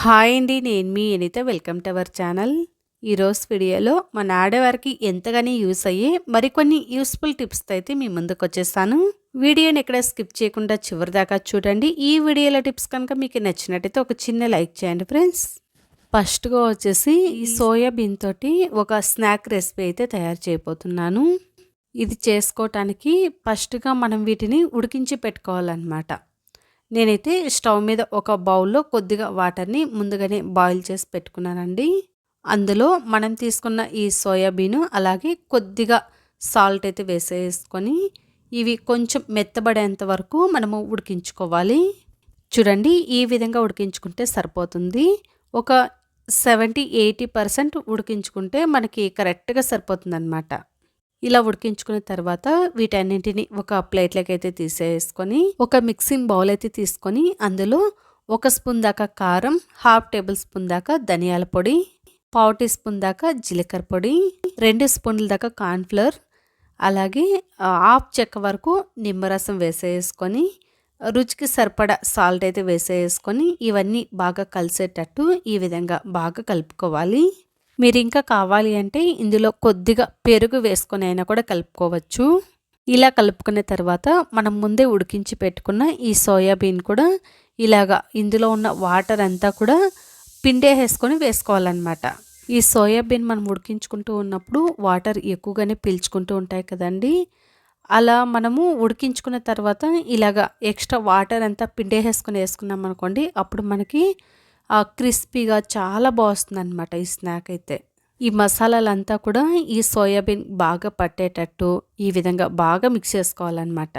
Hi అండి నేను మీ Anitha welcome to our channel. ఈరోజు వీడియోలో మన ఆడవారికి ఎంతగానే యూస్ అయ్యే మరికొన్ని యూస్ఫుల్ టిప్స్తో అయితే మీ ముందుకు వచ్చేస్తాను. వీడియోని ఎక్కడ స్కిప్ చేయకుండా చివరి దాకా చూడండి. ఈ వీడియోలో టిప్స్ కనుక మీకు నచ్చినట్టయితే ఒక చిన్న లైక్ చేయండి ఫ్రెండ్స్. ఫస్ట్గా వచ్చేసి ఈ సోయాబీన్ తోటి ఒక స్నాక్ రెసిపీ అయితే తయారు చేయబోతున్నాను. ఇది చేసుకోవటానికి ఫస్ట్గా మనం వీటిని ఉడికించి పెట్టుకోవాలన్నమాట. నేనైతే స్టవ్ మీద ఒక బౌల్లో కొద్దిగా వాటర్ని ముందుగానే బాయిల్ చేసి పెట్టుకున్నానండి. అందులో మనం తీసుకున్న ఈ సోయాబీన్ అలాగే కొద్దిగా సాల్ట్ అయితే వేసేసుకొని ఇవి కొంచెం మెత్తబడేంత వరకు మనము ఉడికించుకోవాలి. చూడండి ఈ విధంగా ఉడికించుకుంటే సరిపోతుంది. ఒక సెవెంటీ ఎయిటీ పర్సెంట్ ఉడికించుకుంటే మనకి కరెక్ట్గా సరిపోతుందనమాట ఇలా ఉడికించుకున్న తర్వాత వీటన్నింటిని ఒక ప్లేట్లోకి అయితే తీసేసుకొని ఒక మిక్సింగ్ బౌల్ అయితే తీసుకొని అందులో ఒక స్పూన్ దాకా కారం హాఫ్ టేబుల్ స్పూన్ దాకా ధనియాల పొడి పావు టీ స్పూన్ దాకా జీలకర్ర పొడి రెండు స్పూన్ల దాకా కార్న్ఫ్లవర్ అలాగే హాఫ్ చెక్క వరకు నిమ్మరసం వేసేసుకొని రుచికి సరిపడా సాల్ట్ అయితే వేసేసుకొని ఇవన్నీ బాగా కలిసేటట్టు ఈ విధంగా బాగా కలుపుకోవాలి. మీరు ఇంకా కావాలి అంటే ఇందులో కొద్దిగా పెరుగు వేసుకొని అయినా కూడా కలుపుకోవచ్చు. ఇలా కలుపుకున్న తర్వాత మనం ముందే ఉడికించి పెట్టుకున్న ఈ సోయాబీన్ కూడా ఇలాగా ఇందులో ఉన్న వాటర్ అంతా కూడా పిండేసేసుకొని వేసుకోవాలన్నమాట. ఈ సోయాబీన్ మనం ఉడికించుకుంటూ ఉన్నప్పుడు వాటర్ ఎక్కువగానే పీల్చుకుంటూ ఉంటాయి కదండి. అలా మనము ఉడికించుకున్న తర్వాత ఇలాగా ఎక్స్ట్రా వాటర్ అంతా పిండేసేసుకొని వేసుకున్నాం అనుకోండి అప్పుడు మనకి క్రిస్పీగా చాలా బాగుస్తుంది అనమాట ఈ స్నాక్ అయితే. ఈ మసాలాలంతా కూడా ఈ సోయాబీన్ బాగా పట్టేటట్టు ఈ విధంగా బాగా మిక్స్ చేసుకోవాలన్నమాట.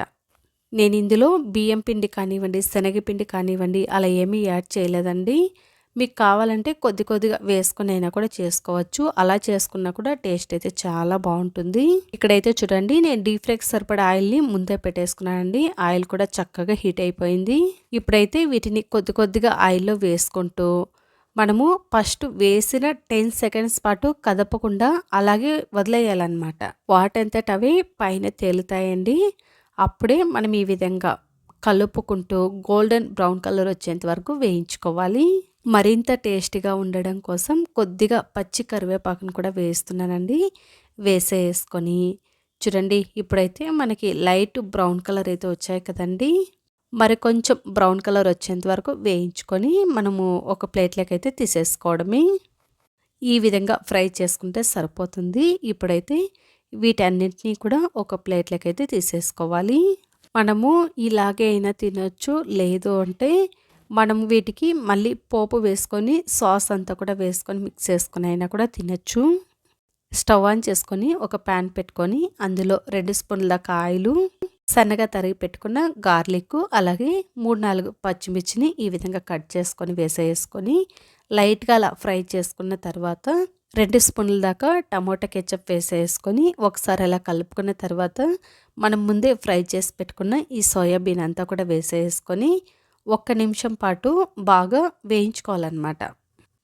నేను ఇందులో బియ్యం పిండి కానివ్వండి శనగపిండి కానివ్వండి అలా ఏమీ యాడ్ చేయలేదండి. మీకు కావాలంటే కొద్ది కొద్దిగా వేసుకుని అయినా కూడా చేసుకోవచ్చు. అలా చేసుకున్నా కూడా టేస్ట్ అయితే చాలా బాగుంటుంది. ఇక్కడైతే చూడండి నేను డీప్ ఫ్రైకి సరిపడే ఆయిల్ని ముందే పెట్టేసుకున్నానండి. ఆయిల్ కూడా చక్కగా హీట్ అయిపోయింది. ఇప్పుడైతే వీటిని కొద్ది కొద్దిగా ఆయిల్లో వేసుకుంటూ మనము ఫస్ట్ వేసిన టెన్ సెకండ్స్ పాటు కదపకుండా అలాగే వదిలేయాలన్నమాట. వాటంతట అవి పైన తేలుతాయండి. అప్పుడే మనం ఈ విధంగా కలుపుకుంటూ గోల్డెన్ బ్రౌన్ కలర్ వచ్చేంత వరకు వేయించుకోవాలి. మరింత టేస్టీగా ఉండడం కోసం కొద్దిగా పచ్చి కరివేపాకును కూడా వేస్తున్నానండి. వేసేసుకొని చూడండి ఇప్పుడైతే మనకి లైట్ బ్రౌన్ కలర్ అయితే వచ్చాయి కదండి. మరి కొంచెం బ్రౌన్ కలర్ వచ్చేంత వరకు వేయించుకొని మనము ఒక ప్లేట్లోకి అయితే తీసేసుకోవడమే. ఈ విధంగా ఫ్రై చేసుకుంటే సరిపోతుంది. ఇప్పుడైతే వీటన్నింటినీ కూడా ఒక ప్లేట్లోకి అయితే తీసేసుకోవాలి. మనము ఇలాగే అయినా తినొచ్చు. లేదు అంటే మనం వీటికి మళ్ళీ పోపు వేసుకొని సాస్ అంతా కూడా వేసుకొని మిక్స్ చేసుకొని అయినా కూడా తినచ్చు. స్టవ్ ఆన్ చేసుకొని ఒక ప్యాన్ పెట్టుకొని అందులో రెండు స్పూన్ల కాయలు సన్నగా తరిగి పెట్టుకున్న గార్లిక్ అలాగే మూడు నాలుగు పచ్చిమిర్చిని ఈ విధంగా కట్ చేసుకొని వేసేసుకొని లైట్గా అలా ఫ్రై చేసుకున్న తర్వాత రెండు స్పూన్ల దాకా టమోటా కెచప్ వేసేసుకొని ఒకసారి అలా కలుపుకున్న తర్వాత మనం ముందే ఫ్రై చేసి పెట్టుకున్న ఈ సోయాబీన్ అంతా కూడా వేసేసుకొని ఒక్క నిమిషం పాటు బాగా వేయించుకోవాలన్నమాట.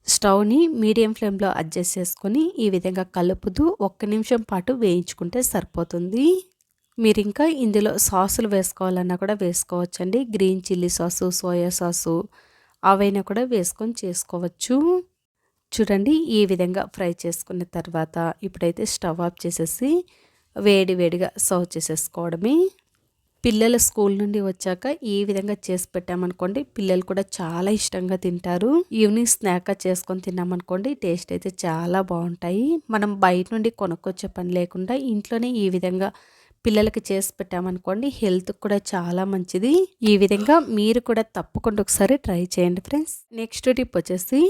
స్టవ్ని మీడియం ఫ్లేమ్లో అడ్జస్ట్ చేసుకొని ఈ విధంగా కలుపుతూ ఒక్క నిమిషం పాటు వేయించుకుంటే సరిపోతుంది. మీరు ఇంకా ఇందులో సాసులు వేసుకోవాలన్నా కూడా వేసుకోవచ్చండి. Green chilli sauce soya sauce అవైనా కూడా వేసుకొని చేసుకోవచ్చు. చూడండి ఈ విధంగా ఫ్రై చేసుకున్న తర్వాత ఇప్పుడైతే స్టవ్ ఆఫ్ చేసేసి వేడి వేడిగా సర్వ్ చేసేసుకోవడమే. పిల్లలు స్కూల్ నుండి వచ్చాక ఈ విధంగా చేసి పెట్టామనుకోండి పిల్లలు కూడా చాలా ఇష్టంగా తింటారు. ఈవినింగ్ స్నాక్ చేసుకొని తిన్నామనుకోండి టేస్ట్ అయితే చాలా బాగుంటాయి. మనం బయట నుండి కొనుక్కొచ్చే పని లేకుండా ఇంట్లోనే ఈ విధంగా పిల్లలకి చేసి పెట్టామనుకోండి హెల్త్ కూడా చాలా మంచిది. ఈ విధంగా మీరు కూడా తప్పకుండా ఒకసారి ట్రై చేయండి ఫ్రెండ్స్. నెక్స్ట్ టిప్ వచ్చేసి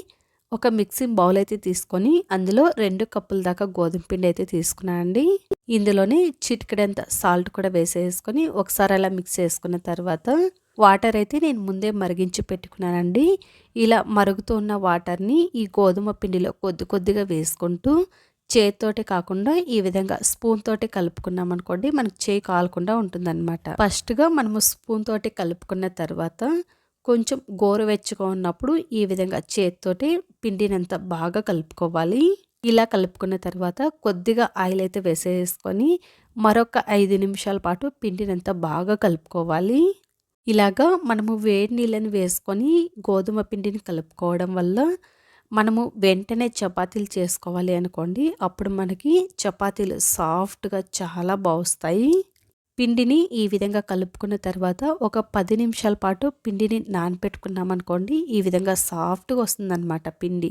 ఒక మిక్సింగ్ బౌల్ అయితే తీసుకొని అందులో రెండు కప్పుల దాకా గోధుమ పిండి అయితే తీసుకున్నానండి. ఇందులోనే చిటికడంత సాల్ట్ కూడా వేసేసుకొని ఒకసారి అలా మిక్స్ చేసుకున్న తర్వాత వాటర్ అయితే నేను ముందే మరిగించి పెట్టుకున్నానండి. ఇలా మరుగుతూ ఉన్న వాటర్ని ఈ గోధుమ పిండిలో కొద్ది కొద్దిగా వేసుకుంటూ చేతితోటి కాకుండా ఈ విధంగా స్పూన్ తోటి కలుపుకున్నాం అనుకోండి మనకు చేయి కాలకుండా ఉంటుందన్నమాట. ఫస్ట్గా మనము స్పూన్ తోటి కలుపుకున్న తర్వాత కొంచెం గోరువెచ్చగా ఉన్నప్పుడు ఈ విధంగా చేతితోటి పిండినంత బాగా కలుపుకోవాలి. ఇలా కలుపుకున్న తర్వాత కొద్దిగా ఆయిల్ అయితే వేసేసుకొని మరొక ఐదు నిమిషాల పాటు పిండినంత బాగా కలుపుకోవాలి. ఇలాగా మనము వేడి నీళ్ళని వేసుకొని గోధుమ పిండిని కలుపుకోవడం వల్ల మనము వెంటనే చపాతీలు చేసుకోవాలి అనుకోండి. అప్పుడు మనకి చపాతీలు సాఫ్ట్గా చాలా బాగుస్తాయి. పిండిని ఈ విధంగా కలుపుకున్న తర్వాత ఒక పది నిమిషాల పాటు పిండిని నానబెట్టుకున్నామనుకోండి ఈ విధంగా సాఫ్ట్గా వస్తుందన్నమాట పిండి.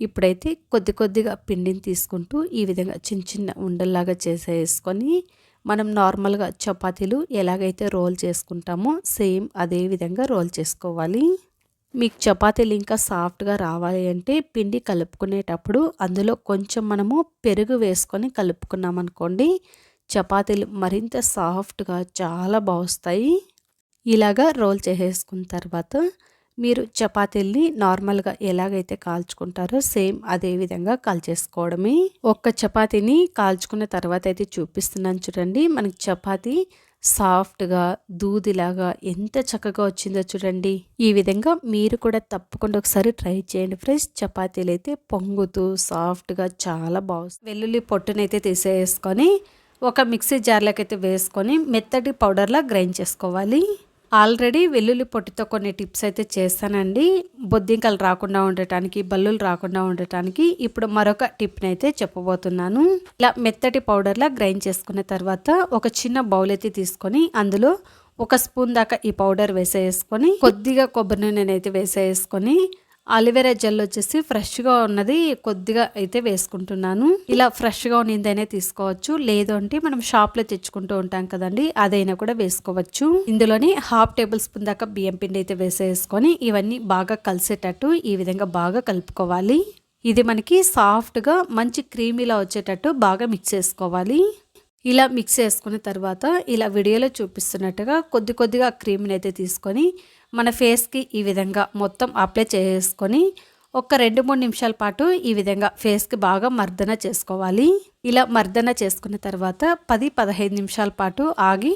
ఇప్పుడైతే కొద్ది కొద్దిగా పిండిని తీసుకుంటూ ఈ విధంగా చిన్న చిన్న ఉండల్లాగా చేసేసుకొని మనం నార్మల్గా చపాతీలు ఎలాగైతే రోల్ చేసుకుంటామో సేమ్ అదే విధంగా రోల్ చేసుకోవాలి. మీకు చపాతీలు ఇంకా సాఫ్ట్గా రావాలి అంటే పిండి కలుపుకునేటప్పుడు అందులో కొంచెం మనము పెరుగు వేసుకొని కలుపుకున్నామనుకోండి చపాతీలు మరింత సాఫ్ట్గా చాలా బాగుస్తాయి. ఇలాగా రోల్ చేసేసుకున్న తర్వాత మీరు చపాతీల్ని నార్మల్గా ఎలాగైతే కాల్చుకుంటారో సేమ్ అదే విధంగా కాల్చేసుకోవడమే. ఒక్క చపాతీని కాల్చుకున్న తర్వాత అయితే చూపిస్తున్నాను చూడండి. మనకి చపాతీ సాఫ్ట్గా దూదిలాగా ఎంత చక్కగా వచ్చిందో చూడండి. ఈ విధంగా మీరు కూడా తప్పకుండా ఒకసారి ట్రై చేయండి ఫ్రెండ్స్. చపాతీలు అయితే పొంగుతూ సాఫ్ట్గా చాలా బాగుంది వెల్లుల్లి పొట్టునైతే తీసేసుకొని ఒక మిక్సీ జార్లోకి అయితే వేసుకొని మెత్తటి పౌడర్లా గ్రైండ్ చేసుకోవాలి. ఆల్రెడీ వెల్లుల్లి పొట్టితో కొన్ని టిప్స్ అయితే చేస్తానండి. బొద్దింకలు రాకుండా ఉండటానికి బల్లులు రాకుండా ఉండటానికి ఇప్పుడు మరొక టిప్ని అయితే చెప్పబోతున్నాను. ఇలా మెత్తటి పౌడర్లా గ్రైండ్ చేసుకున్న తర్వాత ఒక చిన్న బౌల్ అయితే తీసుకొని అందులో ఒక స్పూన్ దాకా ఈ పౌడర్ వేసేసుకొని కొద్దిగా కొబ్బరి నూనె అయితే వేసేసుకొని అలివెరా జెల్ వచ్చేసి ఫ్రెష్గా ఉన్నది కొద్దిగా అయితే వేసుకుంటున్నాను. ఇలా ఫ్రెష్గా ఉన్నదైనా తీసుకోవచ్చు లేదు అంటే మనం షాప్లో తెచ్చుకుంటూ ఉంటాం కదండి అదైనా కూడా వేసుకోవచ్చు. ఇందులోని హాఫ్ టేబుల్ స్పూన్ దాకా బియ్యం పిండి అయితే వేసేసుకొని ఇవన్నీ బాగా కలిసేటట్టు ఈ విధంగా బాగా కలుపుకోవాలి. ఇది మనకి సాఫ్ట్గా మంచి క్రీమీలా వచ్చేటట్టు బాగా మిక్స్ చేసుకోవాలి. ఇలా మిక్స్ చేసుకున్న తర్వాత ఇలా వీడియోలో చూపిస్తున్నట్టుగా కొద్ది కొద్దిగా క్రీమ్ని అయితే తీసుకొని మన ఫేస్కి ఈ విధంగా మొత్తం అప్లై చేసుకొని ఒక రెండు మూడు నిమిషాల పాటు ఈ విధంగా ఫేస్కి బాగా మర్దన చేసుకోవాలి. ఇలా మర్దన చేసుకున్న తర్వాత పది పదహైదు నిమిషాల పాటు ఆగి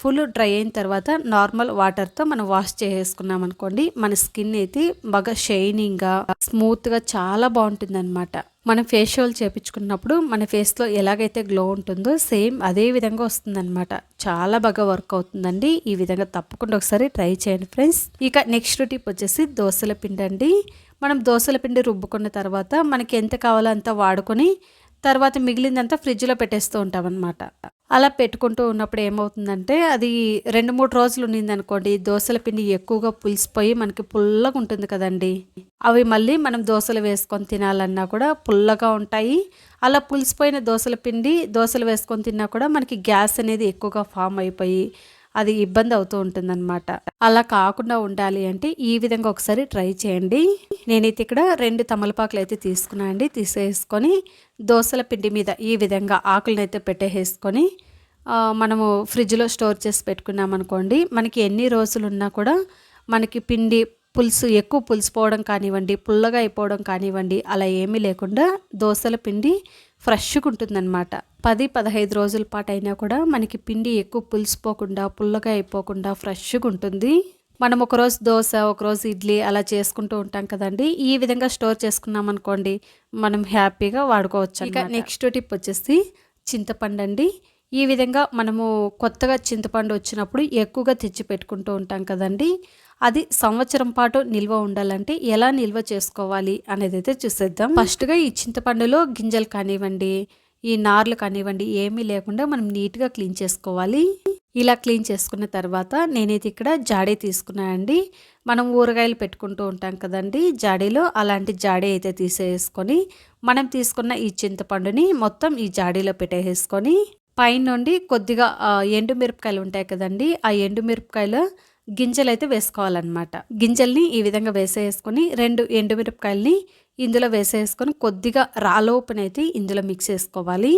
ఫుల్ డ్రై అయిన తర్వాత నార్మల్ వాటర్తో మనం వాష్ చేసేసుకున్నాం అనుకోండి మన స్కిన్ అయితే బాగా షైనింగ్గా స్మూత్గా చాలా బాగుంటుంది అనమాట మనం ఫేషియల్ చేపించుకున్నప్పుడు మన ఫేస్లో ఎలాగైతే గ్లో ఉంటుందో సేమ్ అదే విధంగా వస్తుందన్నమాట. చాలా బాగా వర్క్ అవుతుందండి. ఈ విధంగా తప్పకుండా ఒకసారి ట్రై చేయండి ఫ్రెండ్స్. ఇక నెక్స్ట్ టిప్ వచ్చేసి దోశల పిండి అండి. మనం దోశల పిండి రుబ్బుకున్న తర్వాత మనకి ఎంత కావాలో అంత వాడుకొని తర్వాత మిగిలిందంతా ఫ్రిడ్జ్లో పెట్టేస్తూ ఉంటాం అనమాట అలా పెట్టుకుంటూ ఉన్నప్పుడు ఏమవుతుందంటే అది రెండు మూడు రోజులు ఉన్నింది అనుకోండి దోశల పిండి ఎక్కువగా పులిసిపోయి మనకి పుల్లగా ఉంటుంది కదండి. అవి మళ్ళీ మనం దోశలు వేసుకొని తినాలన్నా కూడా పుల్లగా ఉంటాయి. అలా పులిసిపోయిన దోశల పిండి దోశలు వేసుకొని తిన్నా కూడా మనకి గ్యాస్ అనేది ఎక్కువగా ఫామ్ అయిపోయి అది ఇబ్బంది అవుతూ ఉంటుందన్నమాట. అలా కాకుండా ఉండాలి అంటే ఈ విధంగా ఒకసారి ట్రై చేయండి. నేనైతే ఇక్కడ రెండు తమలపాకులు అయితే తీసుకున్నా అండి. తీసేసుకొని దోశల పిండి మీద ఈ విధంగా ఆకులను అయితే పెట్టేసుకొని మనము ఫ్రిడ్జ్లో స్టోర్ చేసి పెట్టుకున్నాం అనుకోండి మనకి ఎన్ని రోజులు ఉన్నా కూడా మనకి పిండి పులుసు ఎక్కువ పులిసిపోవడం కానివ్వండి పుల్లగా అయిపోవడం కానివ్వండి అలా ఏమీ లేకుండా దోశల పిండి ఫ్రెష్గా ఉంటుందన్నమాట. పది పదహైదు రోజుల పాటు అయినా కూడా మనకి పిండి ఎక్కువ పులిసిపోకుండా పుల్లగా అయిపోకుండా ఫ్రెష్గా ఉంటుంది. మనం ఒకరోజు దోశ ఒకరోజు ఇడ్లీ అలా చేసుకుంటూ ఉంటాం కదండి. ఈ విధంగా స్టోర్ చేసుకున్నాం అనుకోండి మనం హ్యాపీగా వాడుకోవచ్చు ఇక నెక్స్ట్ టిప్ వచ్చేసి చింతపండు అండి ఈ విధంగా మనము కొత్తగా చింతపండు వచ్చినప్పుడు ఎక్కువగా తెచ్చి పెట్టుకుంటూ ఉంటాం కదండి. అది సంవత్సరం పాటు నిల్వ ఉండాలంటే ఎలా నిల్వ చేసుకోవాలి అనేది అయితే చూసేద్దాం. ఫస్ట్గా ఈ చింతపండులో గింజలు కానివ్వండి ఈ నార్లు కానివ్వండి ఏమీ లేకుండా మనం నీట్గా క్లీన్ చేసుకోవాలి. ఇలా క్లీన్ చేసుకున్న తర్వాత నేనైతే ఇక్కడ జాడీ తీసుకున్నానండి మనం ఊరగాయలు పెట్టుకుంటూ ఉంటాం కదండి. జాడీలో అలాంటి జాడీ అయితే తీసేసుకొని మనం తీసుకున్న ఈ చింతపండుని మొత్తం ఈ జాడీలో పెట్టేసుకొని పైన నుండి కొద్దిగా ఎండుమిరపకాయలు ఉంటాయి కదండి ఆ ఎండుమిరపకాయలు గింజలు అయితే వేసుకోవాలన్నమాట. గింజల్ని ఈ విధంగా వేసేసుకొని రెండు ఎండుమిరపకాయల్ని ఇందులో వేసేసుకొని కొద్దిగా రాలోపునైతే ఇందులో మిక్స్ చేసుకోవాలి.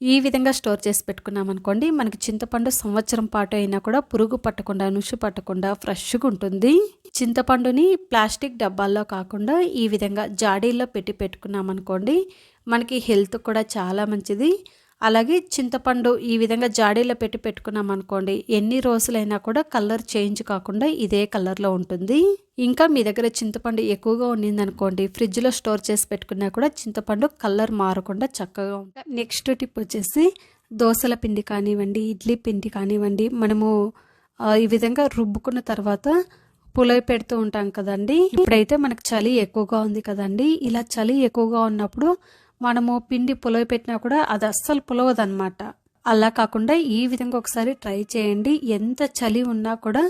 ఈ విధంగా స్టోర్ చేసి పెట్టుకున్నాం అనుకోండి మనకి చింతపండు సంవత్సరం పాటు అయినా కూడా పురుగు పట్టకుండా నుషు పట్టకుండా ఫ్రెష్గా ఉంటుంది. చింతపండుని ప్లాస్టిక్ డబ్బాల్లో కాకుండా ఈ విధంగా జాడీల్లో పెట్టి పెట్టుకున్నాం అనుకోండి మనకి హెల్త్ కూడా చాలా మంచిది. అలాగే చింతపండు ఈ విధంగా జాడీలో పెట్టి పెట్టుకున్నాం అనుకోండి ఎన్ని రోజులైనా కూడా కలర్ చేంజ్ కాకుండా ఇదే కలర్లో ఉంటుంది. ఇంకా మీ దగ్గర చింతపండు ఎక్కువగా ఉన్నిందనుకోండి ఫ్రిడ్జ్లో స్టోర్ చేసి పెట్టుకున్నా కూడా చింతపండు కలర్ మారకుండా చక్కగా ఉంటుంది నెక్స్ట్ టిప్ వచ్చేసి దోశల పిండి కానివ్వండి ఇడ్లీ పిండి కానివ్వండి మనము ఈ విధంగా రుబ్బుకున్న తర్వాత పులవ పెడుతూ ఉంటాం కదండి. ఇప్పుడైతే మనకు చలి ఎక్కువగా ఉంది కదండి. ఇలా చలి ఎక్కువగా ఉన్నప్పుడు మనము పిండి పులవ పెట్టినా కూడా అది అస్సలు పులవదనమాట అలా కాకుండా ఈ విధంగా ఒకసారి ట్రై చేయండి. ఎంత చలి ఉన్నా కూడా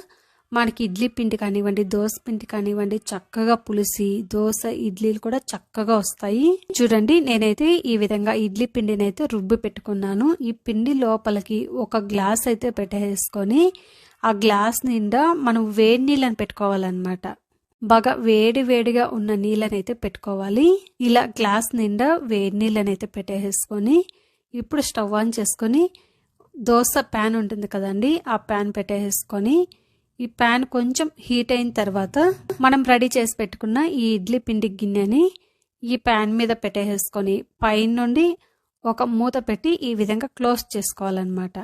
మనకి ఇడ్లీ పిండి కానివ్వండి దోశ పిండి కానివ్వండి చక్కగా పులిసి దోశ ఇడ్లీలు కూడా చక్కగా వస్తాయి. చూడండి నేనైతే ఈ విధంగా ఇడ్లీ పిండిని అయితే రుబ్బి పెట్టుకున్నాను. ఈ పిండి లోపలికి ఒక గ్లాస్ అయితే పెట్టేసుకొని ఆ గ్లాస్ నిండా మనం వేడి నీళ్ళని పెట్టుకోవాలన్నమాట. బాగా వేడి వేడిగా ఉన్న నీళ్ళనైతే పెట్టుకోవాలి. ఇలా గ్లాస్ నిండా వేడి నీళ్ళనైతే పెట్టేసుకొని ఇప్పుడు స్టవ్ ఆన్ చేసుకొని దోశ ప్యాన్ ఉంటుంది కదండి ఆ ప్యాన్ పెట్టేసుకొని ఈ ప్యాన్ కొంచెం హీట్ అయిన తర్వాత మనం రెడీ చేసి పెట్టుకున్న ఈ ఇడ్లీ పిండి గిన్నెని ఈ ప్యాన్ మీద పెట్టేసుకొని పైన నుండి ఒక మూత పెట్టి ఈ విధంగా క్లోజ్ చేసుకోవాలన్నమాట.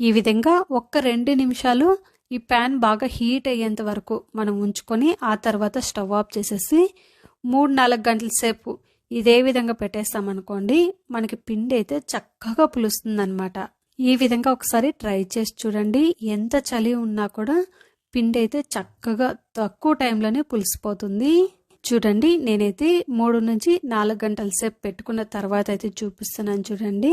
ఈ విధంగా ఒక్క రెండు నిమిషాలు ఈ ప్యాన్ బాగా హీట్ అయ్యేంత వరకు మనం ఉంచుకొని ఆ తర్వాత స్టవ్ ఆఫ్ చేసేసి మూడు నాలుగు గంటల సేపు ఇదే విధంగా పెట్టేస్తామనుకోండి మనకి పిండి అయితే చక్కగా పులుస్తుందనమాట ఈ విధంగా ఒకసారి ట్రై చేసి చూడండి ఎంత చలి ఉన్నా కూడా పిండి అయితే చక్కగా తక్కువ టైంలోనే పులిసిపోతుంది. చూడండి నేనైతే మూడు నుంచి నాలుగు గంటల సేపు పెట్టుకున్న తర్వాత అయితే చూపిస్తున్నాను చూడండి.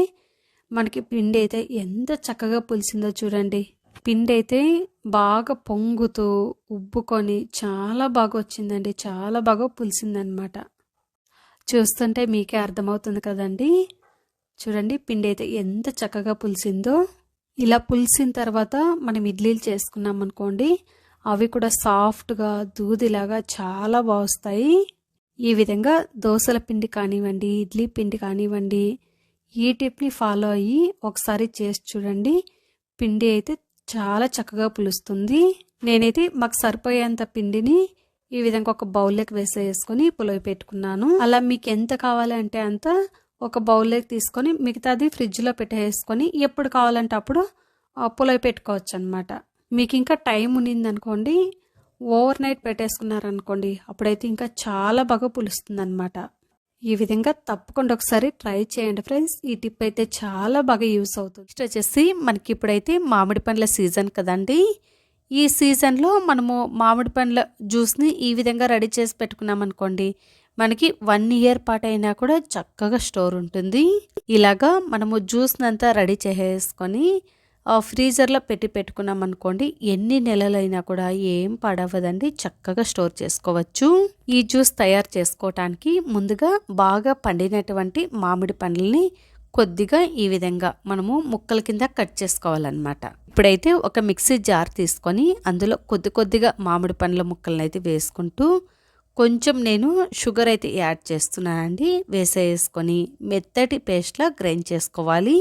మనకి పిండి అయితే ఎంత చక్కగా పులిసిందో చూడండి. పిండి అయితే బాగా పొంగుతూ ఉబ్బుకొని చాలా బాగా వచ్చిందండి. చాలా బాగా పులిసిందనమాట. చూస్తుంటే మీకే అర్థమవుతుంది కదండి. చూడండి పిండి అయితే ఎంత చక్కగా పులిసిందో. ఇలా పులిసిన తర్వాత మనం ఇడ్లీలు చేసుకున్నాం అనుకోండి అవి కూడా సాఫ్ట్గా దూదిలాగా చాలా బాగుస్తాయి. ఈ విధంగా దోశల పిండి కానివ్వండి ఇడ్లీ పిండి కానివ్వండి ఈ టిప్ని ఫాలో అయ్యి ఒకసారి చేసి చూడండి. పిండి అయితే చాలా చక్కగా పులుస్తుంది. నేనైతే మాకు సరిపోయేంత పిండిని ఈ విధంగా ఒక బౌల్లోకి వేసేసుకొని పులవ పెట్టుకున్నాను. అలా మీకు ఎంత కావాలంటే అంత ఒక బౌల్లోకి తీసుకొని మిగతాది ఫ్రిడ్జ్లో పెట్టేసుకొని ఎప్పుడు కావాలంటే అప్పుడు పులవ పెట్టుకోవచ్చు అనమాట మీకు ఇంకా టైం ఉన్నిందనుకోండి ఓవర్ నైట్ పెట్టేసుకున్నారనుకోండి అప్పుడైతే ఇంకా చాలా బాగా పులుస్తుంది అనమాట ఈ విధంగా తప్పకుండా ఒకసారి ట్రై చేయండి ఫ్రెండ్స్. ఈ టిప్ అయితే చాలా బాగా యూస్ అవుతుంది. నెక్స్ట్ వచ్చేసి మనకి ఇప్పుడైతే మామిడి పండ్ల సీజన్ కదండి. ఈ సీజన్లో మనము మామిడి పండ్ల జ్యూస్ని ఈ విధంగా రెడీ చేసి పెట్టుకున్నాం అనుకోండి మనకి వన్ ఇయర్ పాటు అయినా కూడా చక్కగా స్టోర్ ఉంటుంది. ఇలాగా మనము జ్యూస్ని అంతా రెడీ చేసేసుకొని ఫ్రీజర్లో పెట్టి పెట్టుకున్నాం అనుకోండి ఎన్ని నెలలైనా కూడా ఏం పడవదండి. చక్కగా స్టోర్ చేసుకోవచ్చు. ఈ జ్యూస్ తయారు చేసుకోవటానికి ముందుగా బాగా పండినటువంటి మామిడి పండ్లని కొద్దిగా ఈ విధంగా మనము ముక్కల కింద కట్ చేసుకోవాలన్నమాట. ఇప్పుడైతే ఒక మిక్సీ జార్ తీసుకొని అందులో కొద్ది కొద్దిగా మామిడి పండ్ల ముక్కలను అయితే వేసుకుంటూ కొంచెం నేను షుగర్ అయితే యాడ్ చేస్తున్నానండి. వేసేసుకొని మెత్తటి పేస్ట్లా గ్రైండ్ చేసుకోవాలి.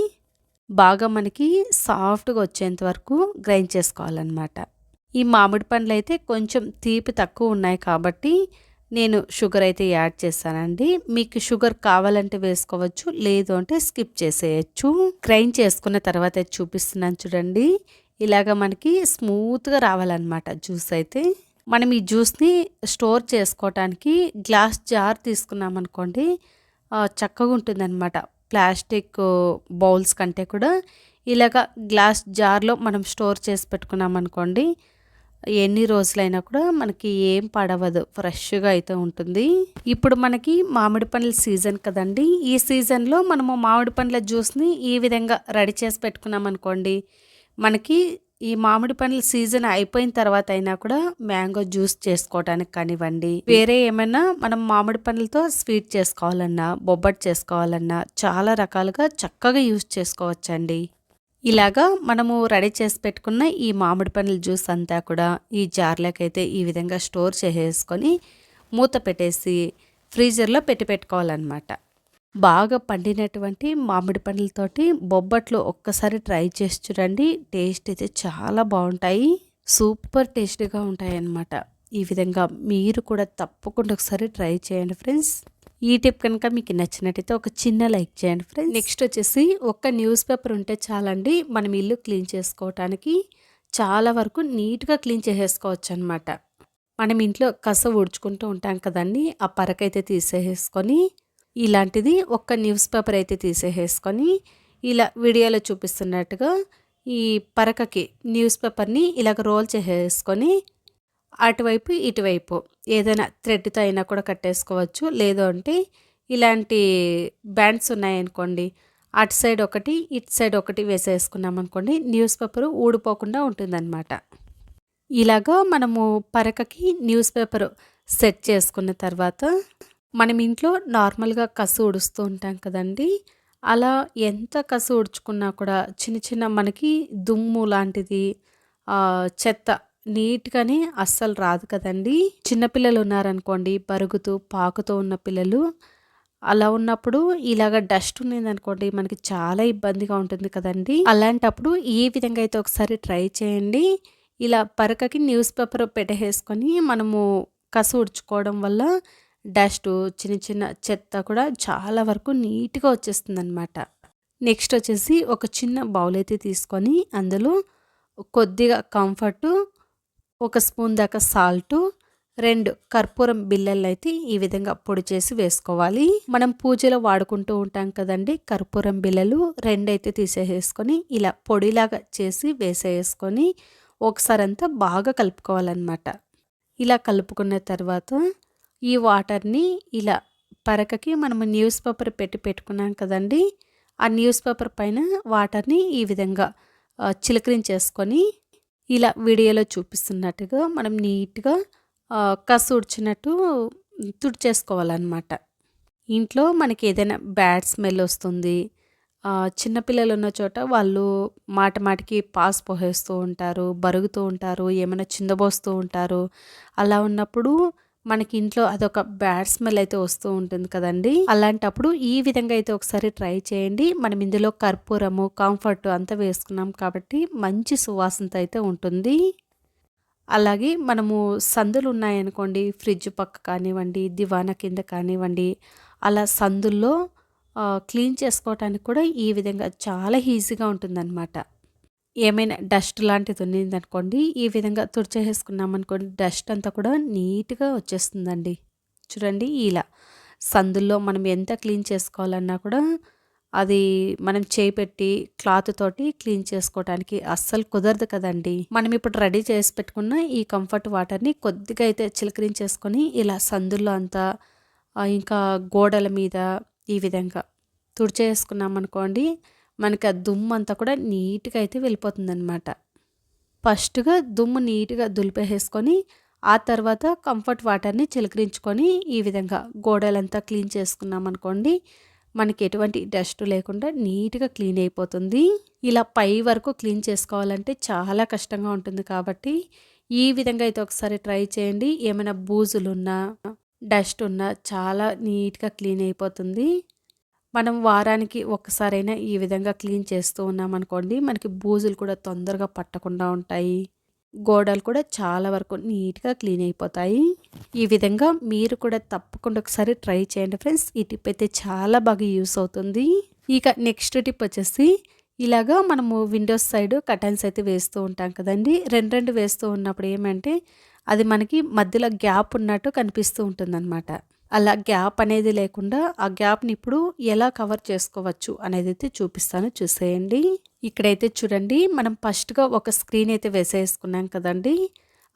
బాగా మనకి సాఫ్ట్గా వచ్చేంత వరకు గ్రైండ్ చేసుకోవాలన్నమాట. ఈ మామిడి పండ్లు అయితే కొంచెం తీపి తక్కువ ఉన్నాయి కాబట్టి నేను షుగర్ అయితే యాడ్ చేశానండి. మీకు షుగర్ కావాలంటే వేసుకోవచ్చు లేదు అంటే స్కిప్ చేసేయచ్చు. గ్రైండ్ చేసుకున్న తర్వాత చూపిస్తున్నాను చూడండి. ఇలాగ మనకి స్మూత్గా రావాలన్నమాట జ్యూస్ అయితే. మనం ఈ జ్యూస్ని స్టోర్ చేసుకోవటానికి గ్లాస్ జార్ తీసుకున్నాం అనుకోండి చక్కగా ఉంటుందన్నమాట. ప్లాస్టిక్ బౌల్స్ కంటే కూడా ఇలాగ గ్లాస్ జార్లో మనం స్టోర్ చేసి పెట్టుకున్నాం అనుకోండి ఎన్ని రోజులైనా కూడా మనకి ఏం పడవదు ఫ్రెష్గా అయితే ఉంటుంది. ఇప్పుడు మనకి మామిడి పండ్ల సీజన్ కదండి ఈ సీజన్లో మనము మామిడి పండ్ల జ్యూస్ని ఈ విధంగా రెడీ చేసి పెట్టుకున్నాం అనుకోండి మనకి ఈ మామిడి పండ్ల సీజన్ అయిపోయిన తర్వాత అయినా కూడా మ్యాంగో జ్యూస్ చేసుకోవడానికి కానివ్వండి వేరే ఏమైనా మనం మామిడి పండ్లతో స్వీట్ చేసుకోవాలన్నా బొబ్బట్ చేసుకోవాలన్నా చాలా రకాలుగా చక్కగా యూజ్ చేసుకోవచ్చండి. ఇలాగా మనము రెడీ చేసి పెట్టుకున్న ఈ మామిడి పండ్ల జ్యూస్ అంతా కూడా ఈ జార్లకైతే ఈ విధంగా స్టోర్ చేసేసుకొని మూత పెట్టేసి ఫ్రీజర్లో పెట్టి పెట్టుకోవాలన్నమాట. బాగా పండినటువంటి మామిడి పండ్లతోటి బొబ్బట్లు ఒక్కసారి ట్రై చేసి చూడండి. టేస్ట్ అయితే చాలా బాగుంటాయి. సూపర్ టేస్ట్గా ఉంటాయి అన్నమాట ఈ విధంగా మీరు కూడా తప్పకుండా ఒకసారి ట్రై చేయండి ఫ్రెండ్స్. ఈ టిప్ కనుక మీకు నచ్చినట్టయితే ఒక చిన్న లైక్ చేయండి ఫ్రెండ్స్. నెక్స్ట్ వచ్చేసి ఒక్క న్యూస్ పేపర్ ఉంటే చాలండి. మనం ఇల్లు క్లీన్ చేసుకోవటానికి చాలా వరకు నీట్గా క్లీన్ చేసేసుకోవచ్చు అనమాట మనం ఇంట్లో కస ఊడ్చుకుంటూ ఉంటాం కదండి. ఆ పరకైతే తీసేసుకొని ఇలాంటిది ఒక్క న్యూస్ పేపర్ అయితే తీసేసుకొని ఇలా వీడియోలో చూపిస్తున్నట్టుగా ఈ పరకకి న్యూస్ పేపర్ని ఇలాగ రోల్ చేసేసుకొని అటువైపు ఇటువైపు ఏదైనా థ్రెడ్తో అయినా కూడా కట్టేసుకోవచ్చు. లేదు అంటే ఇలాంటి బ్యాండ్స్ ఉన్నాయనుకోండి అటు సైడ్ ఒకటి ఇటు సైడ్ ఒకటి వేసేసుకున్నాం అనుకోండి న్యూస్ పేపర్ ఊడిపోకుండా ఉంటుందన్నమాట. ఇలాగా మనము పరకకి న్యూస్ పేపర్ సెట్ చేసుకున్న తర్వాత మనం ఇంట్లో నార్మల్గా కసు ఉడుస్తూ ఉంటాం కదండి. అలా ఎంత కసు ఉడుచుకున్నా కూడా చిన్న చిన్న మనకి దుమ్ము లాంటిది చెత్త నీట్గానే అస్సలు రాదు కదండి. చిన్నపిల్లలు ఉన్నారనుకోండి పరుగుతూ పాకుతూ ఉన్న పిల్లలు అలా ఉన్నప్పుడు ఇలాగ డస్ట్ ఉన్నదనుకోండి మనకి చాలా ఇబ్బందిగా ఉంటుంది కదండి. అలాంటప్పుడు ఏ విధంగా అయితే ఒకసారి ట్రై చేయండి. ఇలా పరకకి న్యూస్ పేపర్ పెట్టేసుకొని మనము కసు ఉడుచుకోవడం వల్ల డస్ట్ చిన్న చిన్న చెత్త కూడా చాలా వరకు నీట్గా వచ్చేస్తుంది అనమాట నెక్స్ట్ వచ్చేసి ఒక చిన్న బౌల్ అయితే తీసుకొని అందులో కొద్దిగా కంఫర్టు ఒక స్పూన్ దాకా సాల్టు రెండు కర్పూరం బిల్లలు అయితే ఈ విధంగా పొడి చేసి వేసుకోవాలి. మనం పూజలో వాడుకుంటూ ఉంటాం కదండి కర్పూరం బిల్లలు రెండైతే తీసేసుకొని ఇలా పొడిలాగా చేసి వేసేసుకొని ఒకసారి అంతా బాగా కలుపుకోవాలన్నమాట. ఇలా కలుపుకున్న తర్వాత ఈ వాటర్ని ఇలా పరకకి మనము న్యూస్ పేపర్ పెట్టి పెట్టుకున్నాం కదండి. ఆ న్యూస్ పేపర్ పైన వాటర్ని ఈ విధంగా చిలకరించేసుకొని ఇలా వీడియోలో చూపిస్తున్నట్టుగా మనం నీట్గా కసు ఉడిచినట్టు తుడిచేసుకోవాలన్నమాట. ఇంట్లో మనకి ఏదైనా బ్యాడ్ స్మెల్ వస్తుంది చిన్నపిల్లలు ఉన్న చోట వాళ్ళు మాట మాటికి పాస్ పోసేస్తూ ఉంటారు బరుగుతూ ఉంటారు ఏమైనా చిందబోస్తూ ఉంటారు. అలా ఉన్నప్పుడు మనకి ఇంట్లో అదొక బ్యాడ్ స్మెల్ అయితే వస్తూ ఉంటుంది కదండి. అలాంటప్పుడు ఈ విధంగా అయితే ఒకసారి ట్రై చేయండి. మనం ఇందులో కర్పూరము కంఫర్ట్ అంతా వేసుకున్నాం కాబట్టి మంచి సువాసనతో అయితే ఉంటుంది. అలాగే మనము సందులు ఉన్నాయనుకోండి ఫ్రిడ్జ్ పక్క కానివ్వండి దివానా కింద కానివ్వండి అలా సందుల్లో క్లీన్ చేసుకోవటానికి కూడా ఈ విధంగా చాలా ఈజీగా ఉంటుందన్నమాట. ఏమైనా డస్ట్ లాంటిది ఉన్నిందనుకోండి ఈ విధంగా తుడిచేసుకున్నాం అనుకోండి డస్ట్ అంతా కూడా నీట్గా వచ్చేస్తుందండి. చూడండి ఇలా. సందుల్లో మనం ఎంత క్లీన్ చేసుకోవాలన్నా కూడా అది మనం చేయి పెట్టి క్లాత్ తోటి క్లీన్ చేసుకోవడానికి అస్సలు కుదరదు కదండి. మనం ఇప్పుడు రెడీ చేసి పెట్టుకున్న ఈ కంఫర్ట్ వాటర్ని కొద్దిగా అయితే చిలకరించేసుకొని ఇలా సందుల్లో అంతా ఇంకా గోడల మీద ఈ విధంగా తుడిచేసుకున్నాం అనుకోండి మనకి ఆ దుమ్ము అంతా కూడా నీట్గా అయితే వెళ్ళిపోతుంది అనమాట ఫస్ట్గా దుమ్ము నీట్గా దులిపేసుకొని ఆ తర్వాత కంఫర్ట్ వాటర్ని చిలకరించుకొని ఈ విధంగా గోడలంతా క్లీన్ చేసుకున్నాం అనుకోండి మనకి ఎటువంటి డస్ట్ లేకుండా నీట్గా క్లీన్ అయిపోతుంది. ఇలా పై వరకు క్లీన్ చేసుకోవాలంటే చాలా కష్టంగా ఉంటుంది కాబట్టి ఈ విధంగా అయితే ఒకసారి ట్రై చేయండి. ఏమైనా బూజులున్నా డస్ట్ ఉన్నా చాలా నీట్గా క్లీన్ అయిపోతుంది. మనం వారానికి ఒక్కసారైనా ఈ విధంగా క్లీన్ చేస్తూ ఉన్నామనుకోండి మనకి బూజులు కూడా తొందరగా పట్టకుండా ఉంటాయి. గోడలు కూడా చాలా వరకు నీట్గా క్లీన్ అయిపోతాయి. ఈ విధంగా మీరు కూడా తప్పకుండా ఒకసారి ట్రై చేయండి ఫ్రెండ్స్. ఈ టిప్ అయితే చాలా బాగా యూస్ అవుతుంది. ఇక నెక్స్ట్ టిప్ వచ్చేసి ఇలాగా మనము విండోస్ సైడ్ కటన్స్ అయితే వేస్తూ ఉంటాం కదండి. రెండు రెండు వేస్తూ ఉన్నప్పుడు ఏమంటే అది మనకి మధ్యలో గ్యాప్ ఉన్నట్టు కనిపిస్తూ ఉంటుందన్నమాట. అలా గ్యాప్ అనేది లేకుండా ఆ గ్యాప్ని ఇప్పుడు ఎలా కవర్ చేసుకోవచ్చు అనేది అయితే చూపిస్తాను. చూసేయండి. ఇక్కడైతే చూడండి. మనం ఫస్ట్గా ఒక స్క్రీన్ అయితే వేసేసుకున్నాం కదండి.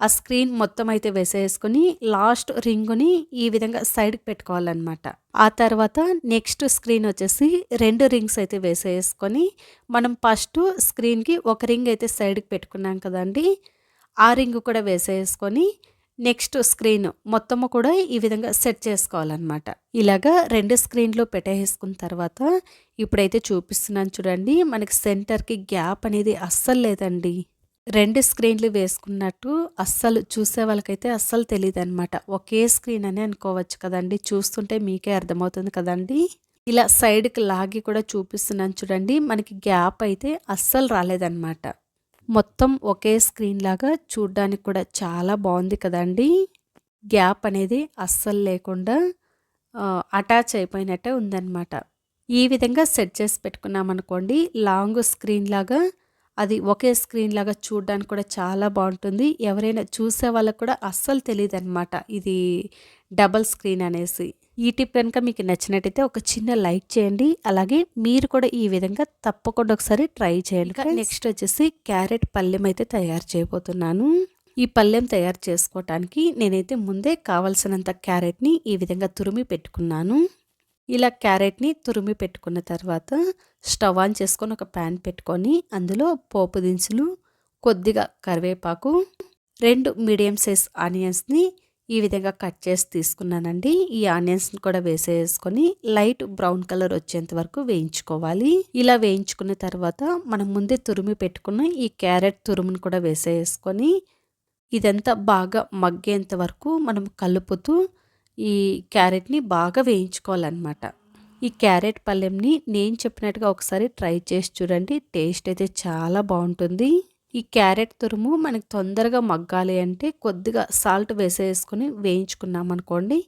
ఆ స్క్రీన్ మొత్తం అయితే వేసేసుకొని లాస్ట్ రింగుని ఈ విధంగా సైడ్కి పెట్టుకోవాలన్నమాట. ఆ తర్వాత నెక్స్ట్ స్క్రీన్ వచ్చేసి రెండు రింగ్స్ అయితే వేసేసుకొని మనం ఫస్ట్ స్క్రీన్కి ఒక రింగ్ అయితే సైడ్కి పెట్టుకున్నాం కదండి. ఆ రింగ్ కూడా వేసేసుకొని నెక్స్ట్ స్క్రీన్ మొత్తము కూడా ఈ విధంగా సెట్ చేసుకోవాలన్నమాట. ఇలాగా రెండు స్క్రీన్లు పెట్టేసుకున్న తర్వాత ఇప్పుడైతే చూపిస్తున్నాను చూడండి మనకి సెంటర్కి గ్యాప్ అనేది అస్సలు లేదండి. రెండు స్క్రీన్లు వేసుకున్నట్టు అస్సలు చూసే వాళ్ళకైతే అస్సలు తెలియదు అనమాట ఒకే స్క్రీన్ అని అనుకోవచ్చు కదండి చూస్తుంటే మీకే అర్థమవుతుంది కదండి. ఇలా సైడ్కి లాగి కూడా చూపిస్తున్నాను చూడండి మనకి గ్యాప్ అయితే అస్సలు రాలేదన్నమాట. మొత్తం ఒకే స్క్రీన్ లాగా చూడ్డానికి కూడా చాలా బాగుంది కదండి. గ్యాప్ అనేది అస్సలు లేకుండా అటాచ్ అయిపోయినట్టే ఉందన్నమాట. ఈ విధంగా సెట్ చేసి పెట్టుకున్నామనుకోండి లాంగ్ స్క్రీన్ లాగా అది ఒకే స్క్రీన్ లాగా చూడడానికి కూడా చాలా బాగుంటుంది. ఎవరైనా చూసే వాళ్ళకు కూడా అస్సలు తెలియదు అనమాట ఇది డబల్ స్క్రీన్ అనేసి. ఈ టిప్ కనుక మీకు నచ్చినట్టయితే ఒక చిన్న లైక్ చేయండి. అలాగే మీరు కూడా ఈ విధంగా తప్పకుండా ఒకసారి ట్రై చేయండి నెక్స్ట్ వచ్చేసి క్యారెట్ పల్లెం అయితే తయారు చేయబోతున్నాను. ఈ పళ్ళెం తయారు చేసుకోవటానికి నేనైతే ముందే కావలసినంత క్యారెట్ని ఈ విధంగా తురిమి పెట్టుకున్నాను. ఇలా క్యారెట్ని తురిమి పెట్టుకున్న తర్వాత స్టవ్ ఆన్ చేసుకొని ఒక ప్యాన్ పెట్టుకొని అందులో పోపు దినుసులు కొద్దిగా కరివేపాకు రెండు మీడియం సైజ్ ఆనియన్స్ని ఈ విధంగా కట్ చేసి తీసుకున్నానండి. ఈ ఆనియన్స్ని కూడా వేసేసుకొని లైట్ బ్రౌన్ కలర్ వచ్చేంత వరకు వేయించుకోవాలి. ఇలా వేయించుకున్న తర్వాత మనం ముందే తురిమి పెట్టుకున్న ఈ క్యారెట్ తురుమును కూడా వేసేసుకొని ఇదంతా బాగా మగ్గేంత వరకు మనం కలుపుతూ ఈ క్యారెట్ని బాగా వేయించుకోవాలన్నమాట. ఈ క్యారెట్ పళ్ళెంని నేను చెప్పినట్టుగా ఒకసారి ట్రై చేసి చూడండి. టేస్ట్ అయితే చాలా బాగుంటుంది. ఈ క్యారెట్ తురుము మనకి తొందరగా మగ్గాలి అంటే కొద్దిగా సాల్ట్ వేసేసుకుని వేయించుకున్నాం అనుకోండి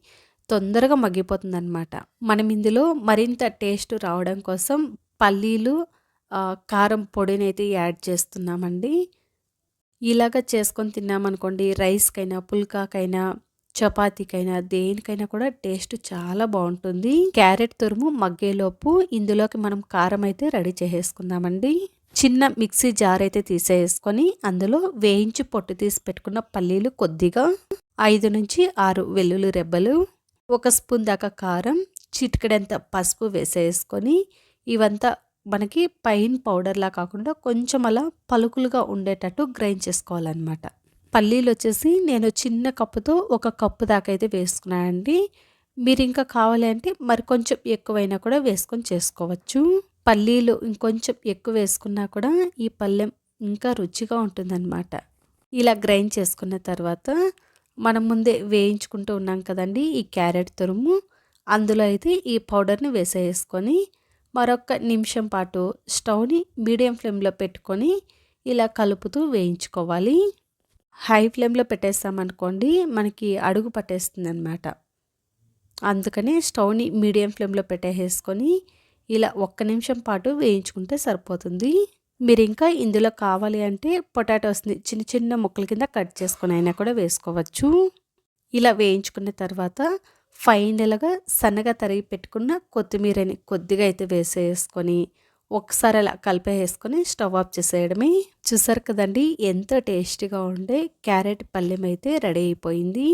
తొందరగా మగ్గిపోతుంది అనమాట మనం ఇందులో మరింత టేస్ట్ రావడం కోసం పల్లీలు కారం పొడిని అయితే యాడ్ చేస్తున్నామండి. ఇలాగ చేసుకొని తిన్నామనుకోండి రైస్కైనా పుల్కాకైనా చపాతీకైనా దేనికైనా కూడా టేస్ట్ చాలా బాగుంటుంది. క్యారెట్ తురుము మగ్గేలోపు ఇందులోకి మనం కారం అయితే రెడీ చేసేసుకుందామండి. చిన్న మిక్సీ జార్ అయితే తీసేసుకొని అందులో వేయించి పొట్టు తీసి పెట్టుకున్న పల్లీలు కొద్దిగా ఐదు నుంచి ఆరు వెల్లుల్లి రెబ్బలు ఒక స్పూన్ దాకా కారం చిటికడంత పసుపు వేసేసుకొని ఇవంతా మనకి పైన్ పౌడర్లా కాకుండా కొంచెం అలా పలుకులుగా ఉండేటట్టు గ్రైండ్ చేసుకోవాలన్నమాట. పల్లీలు వచ్చేసి నేను చిన్న కప్పుతో ఒక కప్పు దాకా అయితే వేసుకున్నానండి మీరు ఇంకా కావాలి అంటే మరి కొంచెం ఎక్కువైనా కూడా వేసుకొని చేసుకోవచ్చు. పల్లీలు ఇంకొంచెం ఎక్కువ వేసుకున్నా కూడా ఈ పల్లెం ఇంకా రుచిగా ఉంటుందన్నమాట. ఇలా గ్రైండ్ చేసుకున్న తర్వాత మనం ముందే వేయించుకుంటూ ఉన్నాం కదండి ఈ క్యారెట్ తురుము. అందులో అయితే ఈ పౌడర్ని వేసేసుకొని మరొక నిమిషం పాటు స్టవ్ని మీడియం ఫ్లేమ్లో పెట్టుకొని ఇలా కలుపుతూ వేయించుకోవాలి. హై ఫ్లేమ్లో పెట్టేస్తామనుకోండి మనకి అడుగు పట్టేస్తుంది అనమాట అందుకని స్టవ్ని మీడియం ఫ్లేమ్లో పెట్టేసుకొని ఇలా ఒక్క నిమిషం పాటు వేయించుకుంటే సరిపోతుంది. మీరు ఇంకా ఇందులో కావాలి అంటే పొటాటోస్ని చిన్న చిన్న ముక్కల కింద కట్ చేసుకొని అయినా కూడా వేసుకోవచ్చు. ఇలా వేయించుకున్న తర్వాత ఫైనల్గా సన్నగా తరిగి పెట్టుకున్న కొత్తిమీరని కొద్దిగా అయితే వేసేసుకొని ఒకసారి అలా కలిపేసుకొని స్టవ్ ఆఫ్ చేసేయడమే. చూసారు కదండి ఎంత టేస్టీగా ఉండే క్యారెట్ పల్లెం అయితే రెడీ అయిపోయింది.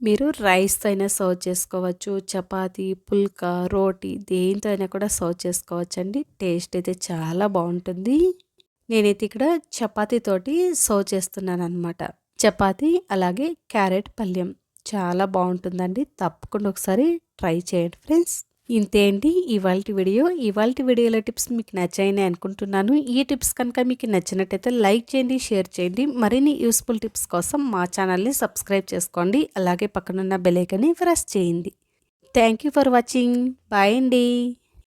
మీరు రైస్తో అయినా సర్వ్ చేసుకోవచ్చు. చపాతీ పుల్కా రోటీ దేనితో అయినా కూడా సర్వ్ చేసుకోవచ్చు అండి టేస్ట్ అయితే చాలా బాగుంటుంది. నేనైతే ఇక్కడ చపాతీతోటి సర్వ్ చేస్తున్నాను అనమాట చపాతి అలాగే క్యారెట్ పల్లెం చాలా బాగుంటుందండి. తప్పకుండా ఒకసారి ట్రై చేయండి ఫ్రెండ్స్. ఇంతేంటి ఇవాళ వీడియో. ఇవాళ వీడియోలో టిప్స్ మీకు నచ్చాయని అనుకుంటున్నాను. ఈ టిప్స్ కనుక మీకు నచ్చినట్టయితే లైక్ చేయండి షేర్ చేయండి. మరిన్ని యూస్ఫుల్ టిప్స్ కోసం మా ఛానల్ని సబ్స్క్రైబ్ చేసుకోండి. అలాగే పక్కనున్న బెలైకని ప్రెస్ చేయండి. Thank you for watching. Bye అండి.